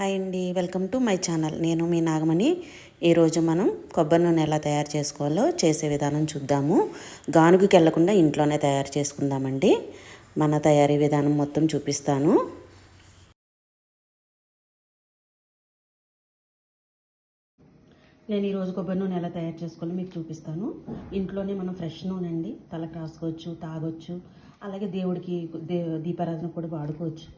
Hi అండి welcome to my channel. నేను మీ నాగమణి. ఈరోజు మనం కొబ్బరి నూనె ఎలా తయారు చేసుకోవాలో చేసే విధానం చూద్దాము. గానుగుకి వెళ్ళకుండా ఇంట్లోనే తయారు చేసుకుందామండి. మన తయారీ విధానం మొత్తం చూపిస్తాను. నేను ఈరోజు కొబ్బరి నూనె ఎలా తయారు చేసుకోవాలో మీకు చూపిస్తాను. ఇంట్లోనే మనం ఫ్రెష్ నూనె అండి. తలకు రాసుకోవచ్చు తాగొచ్చు. అలాగే దేవుడికి దే దీపారాధన కూడా వాడుకోవచ్చు.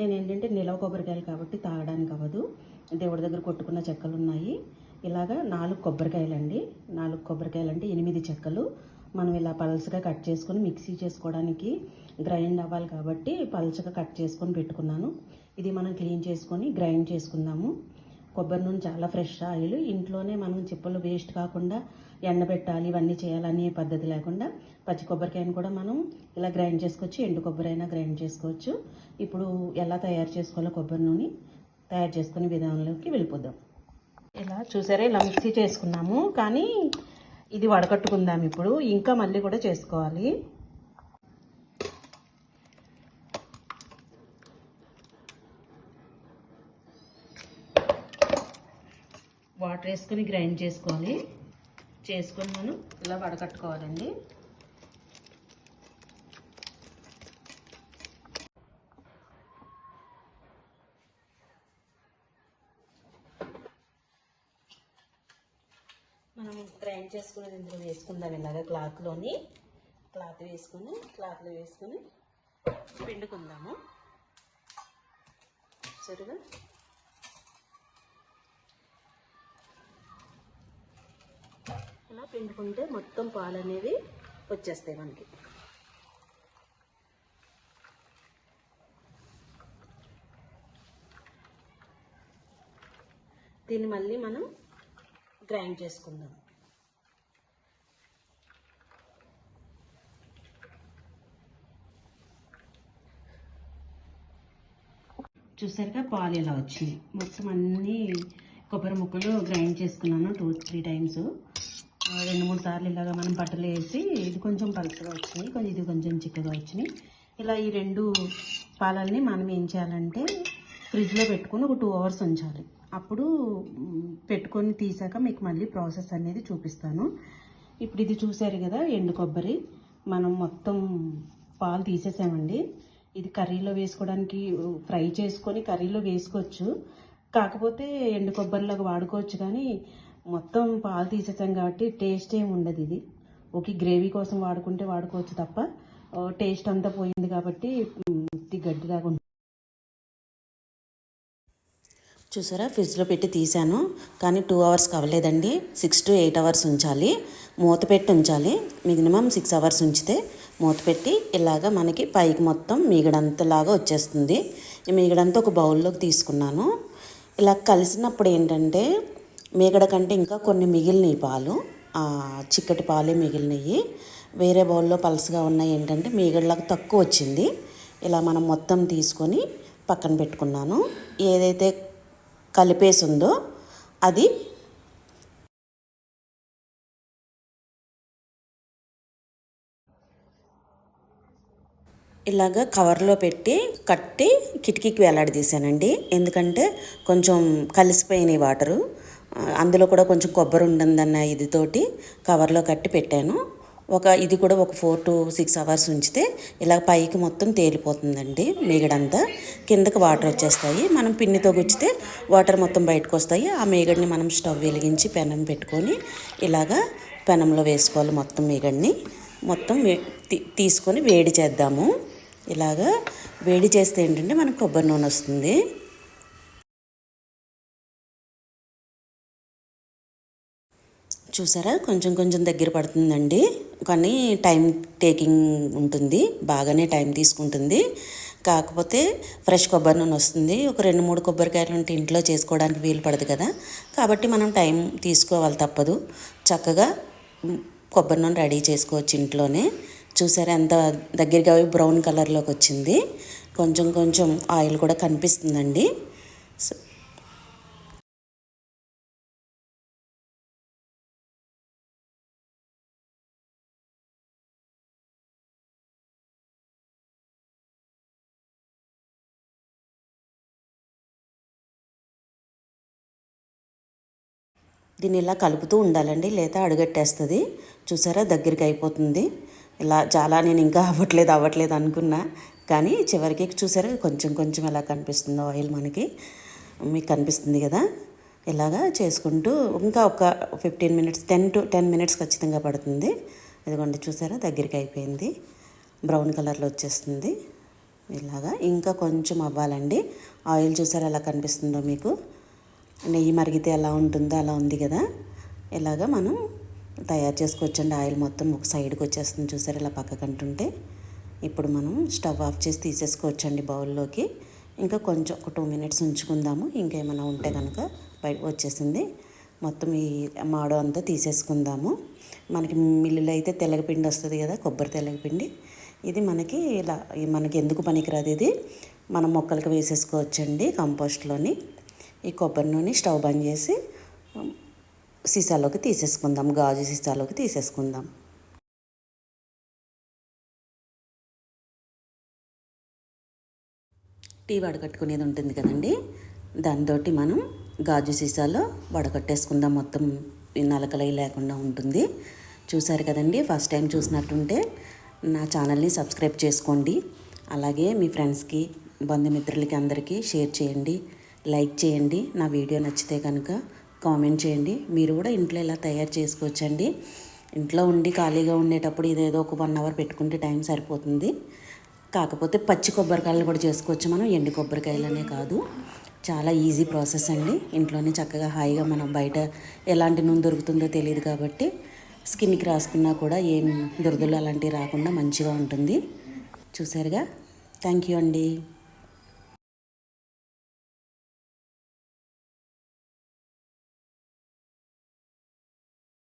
నేను ఏంటంటే నిలవ కొబ్బరికాయలు కాబట్టి తాగడానికి అవ్వదు. దేవుడి దగ్గర కొట్టుకున్న చెక్కలు ఉన్నాయి ఇలాగా నాలుగు కొబ్బరికాయలు అండి నాలుగు కొబ్బరికాయలు అంటే ఎనిమిది చెక్కలు. మనం ఇలా పలసగా కట్ చేసుకొని మిక్సీ చేసుకోవడానికి గ్రైండ్ అవ్వాలి కాబట్టి పల్చగా కట్ చేసుకొని పెట్టుకున్నాను. ఇది మనం క్లీన్ చేసుకొని గ్రైండ్ చేసుకుందాము. కొబ్బరి నూనె చాలా ఫ్రెష్ ఆయిల్. ఇంట్లోనే మనం చిప్పలు వేస్ట్ కాకుండా ఎండబెట్టాలి ఇవన్నీ చేయాలనే పద్ధతి లేకుండా పచ్చి కొబ్బరికాయను కూడా మనం ఇలా గ్రైండ్ చేసుకోవచ్చు. ఎండు కొబ్బరి అయినా గ్రైండ్ చేసుకోవచ్చు. ఇప్పుడు ఎలా తయారు చేసుకోవాలో కొబ్బరి నూనె తయారు చేసుకునే విధానంలోకి వెళ్ళిపోదాం. ఇలా చూసారా ఇలా మిక్సీ చేసుకున్నాము. కానీ ఇది వడకట్టుకుందాం ఇప్పుడు. ఇంకా మళ్ళీ కూడా చేసుకోవాలి. వాటర్ వేసుకొని గ్రైండ్ చేసుకోవాలి. చేసుకొని మనం ఇలా వడకట్టుకోవాలండి. మనం గ్రైండ్ చేసుకునేది ఇందులో వేసుకుందాం ఇలాగ క్లాత్లోని. క్లాత్ వేసుకొని క్లాత్లో వేసుకొని పిండుకుందాము. సరిగా పిండుకుంటే మొత్తం పాలు అనేవి వచ్చేస్తాయి మనకి. దీన్ని మళ్ళీ మనం గ్రైండ్ చేసుకుందాం. చూసారుగా పాలు ఇలా వచ్చింది? మొత్తం అన్నీ కొబ్బరి ముక్కలు గ్రైండ్ చేసుకున్నాను టూ త్రీ టైమ్స్. రెండు మూడు సార్లు ఇలాగా మనం బట్టలు వేసి ఇది కొంచెం పలుచగా వచ్చినాయి. కొంచెం ఇది కొంచెం చిక్కగా వచ్చినాయి. ఇలా ఈ రెండు పాలల్ని మనం ఏం చేయాలంటే ఫ్రిడ్జ్లో పెట్టుకొని ఒక టూ అవర్స్ ఉంచాలి. అప్పుడు పెట్టుకొని తీసాక మీకు మళ్ళీ ప్రాసెస్ అనేది చూపిస్తాను. ఇప్పుడు ఇది చూసారు కదా ఎండు కొబ్బరి. మనం మొత్తం పాలు తీసేసామండి. ఇది కర్రీలో వేసుకోవడానికి ఫ్రై చేసుకొని కర్రీలో వేసుకోవచ్చు. కాకపోతే ఎండు కొబ్బరిలాగా వాడుకోవచ్చు కానీ మొత్తం పాలు తీసేసాం కాబట్టి టేస్ట్ ఏమి ఉండదు ఇది. ఓకే గ్రేవీ కోసం వాడుకుంటే వాడుకోవచ్చు తప్ప టేస్ట్ అంతా పోయింది కాబట్టి గడ్డి గడ్డిలాగా ఉంటుంది చూసారా? ఫ్రిడ్జ్లో పెట్టి తీసాను. కానీ టూ అవర్స్ అవ్వలేదండి సిక్స్ టు ఎయిట్ అవర్స్ ఉంచాలి. మూత పెట్టి ఉంచాలి. మినిమం సిక్స్ అవర్స్ ఉంచితే మూత పెట్టి ఇలాగ మనకి పైకి మొత్తం మీగడంతలాగా వచ్చేస్తుంది. ఈ మీగడంతా ఒక బౌల్లోకి తీసుకున్నాను. ఇలా కలిసినప్పుడు ఏంటంటే మీగడ కంటే ఇంకా కొన్ని మిగిలినవి పాలు. చిక్కటి పాలే మిగిలినవి వేరే బౌల్లో పలసగా ఉన్నాయి ఏంటంటే మీగడలకు తక్కువ వచ్చింది. ఇలా మనం మొత్తం తీసుకొని పక్కన పెట్టుకున్నాను. ఏదైతే కలిపేసి ఉందో అది ఇలాగ కవర్లో పెట్టి కట్టి కిటికీకి వేలాడదీశానండి. ఎందుకంటే కొంచెం కలిసిపోయినాయి వాటరు. అందులో కూడా కొంచెం కొబ్బరి ఉంటుందన్న ఇదితోటి కవర్లో కట్టి పెట్టాను. ఒక ఇది కూడా ఒక ఫోర్ టు సిక్స్ అవర్స్ ఉంచితే ఇలా పైకి మొత్తం తేలిపోతుందండి మేగడంతా. కిందకి వాటర్ వచ్చేస్తాయి. మనం పిన్నితో గుచ్చితే వాటర్ మొత్తం బయటకు వస్తాయి. ఆ మేగడిని మనం స్టవ్ వెలిగించి పెనం పెట్టుకొని ఇలాగా పెనంలో వేసుకోవాలి మొత్తం మేగడిని. మొత్తం తీసుకొని వేడి చేద్దాము. ఇలాగా వేడి చేస్తే ఏంటంటే మనకు కొబ్బరి నూనె వస్తుంది. చూసారా? కొంచెం కొంచెం దగ్గర పడుతుందండి. కానీ టైం టేకింగ్ ఉంటుంది. బాగానే టైం తీసుకుంటుంది. కాకపోతే ఫ్రెష్ కొబ్బరి నూనె వస్తుంది. ఒక రెండు మూడు కొబ్బరికాయలు ఉంటే ఇంట్లో చేసుకోవడానికి వీలు పడదు కదా. కాబట్టి మనం టైం తీసుకోవాలి తప్పదు. చక్కగా కొబ్బరి నూనె రెడీ చేసుకోవచ్చు ఇంట్లోనే. చూసారా? ఎంత దగ్గరగా బ్రౌన్ కలర్లోకి వచ్చింది. కొంచెం కొంచెం ఆయిల్ కూడా కనిపిస్తుందండి. దీన్ని ఇలా కలుపుతూ ఉండాలండి లేదా అడుగట్టేస్తుంది. చూసారా? దగ్గరికి అయిపోతుంది. ఇలా చాలా నేను ఇంకా అవ్వట్లేదు అవ్వట్లేదు అనుకున్నా. కానీ చివరికి చూసారా? కొంచెం కొంచెం ఎలా కనిపిస్తుందో ఆయిల్ మనకి. మీకు కనిపిస్తుంది కదా? ఇలాగా చేసుకుంటూ ఇంకా ఒక fifteen minutes ten to ten minutes ఖచ్చితంగా పడుతుంది. ఇదిగోండి చూసారా? దగ్గరికి అయిపోయింది. బ్రౌన్ కలర్లో వచ్చేస్తుంది. ఇలాగా ఇంకా కొంచెం అవ్వాలండి. ఆయిల్ చూసారా ఎలా కనిపిస్తుందో మీకు? నెయ్యి మరిగితే ఎలా ఉంటుందో అలా ఉంది కదా. ఇలాగా మనం తయారు చేసుకోవచ్చండి. ఆయిల్ మొత్తం ఒక సైడ్కి వచ్చేస్తుంది చూసారు ఇలా పక్కకు అంటుంటే. ఇప్పుడు మనం స్టవ్ ఆఫ్ చేసి తీసేసుకోవచ్చండి బౌల్లోకి. ఇంకా కొంచెం ఒక టూ మినిట్స్ ఉంచుకుందాము. ఇంకేమైనా ఉంటే కనుక బయట వచ్చేసింది. మొత్తం ఈ మాడు అంతా తీసేసుకుందాము. మనకి మిల్లులో అయితే తెల్లగపిండి వస్తుంది కదా కొబ్బరి తెల్లగపిండి. ఇది మనకి ఇలా మనకి ఎందుకు పనికిరాదు ఇది. మనం మొక్కలకి వేసేసుకోవచ్చండి కంపోస్ట్లోని. ఈ కొబ్బరి నూనె స్టవ్ బంద్ చేసి సీసాలోకి తీసేసుకుందాం గాజు సీసాలోకి తీసేసుకుందాం. టీ వడకట్టుకునేది ఉంటుంది కదండి? దాంతో మనం గాజు సీసాలో వడకట్టేసుకుందాం. మొత్తం నలకలై లేకుండా ఉంటుంది. చూసారు కదండి? ఫస్ట్ టైం చూసినట్టుంటే నా ఛానల్ని సబ్స్క్రైబ్ చేసుకోండి. అలాగే మీ ఫ్రెండ్స్కి బంధుమిత్రులకి అందరికీ షేర్ చేయండి. లైక్ చేయండి. నా వీడియో నచ్చితే కనుక కామెంట్ చేయండి. మీరు కూడా ఇంట్లో ఇలా తయారు చేసుకోవచ్చండి. ఇంట్లో ఉండి ఖాళీగా ఉండేటప్పుడు ఇదేదో ఒక వన్ అవర్ పెట్టుకుంటే టైం సరిపోతుంది. కాకపోతే పచ్చి కొబ్బరికాయలు కూడా చేసుకోవచ్చు మనం. ఎండు కొబ్బరికాయలనే కాదు. చాలా ఈజీ ప్రాసెస్ అండి. ఇంట్లోనే చక్కగా హాయిగా మనం బయట ఎలాంటి నూనె దొరుకుతుందో తెలియదు కాబట్టి స్కిన్కి రాసుకున్నా కూడా ఏం దురదలు అలాంటివి రాకుండా మంచిగా ఉంటుంది. చూసారుగా థ్యాంక్ యూ అండి.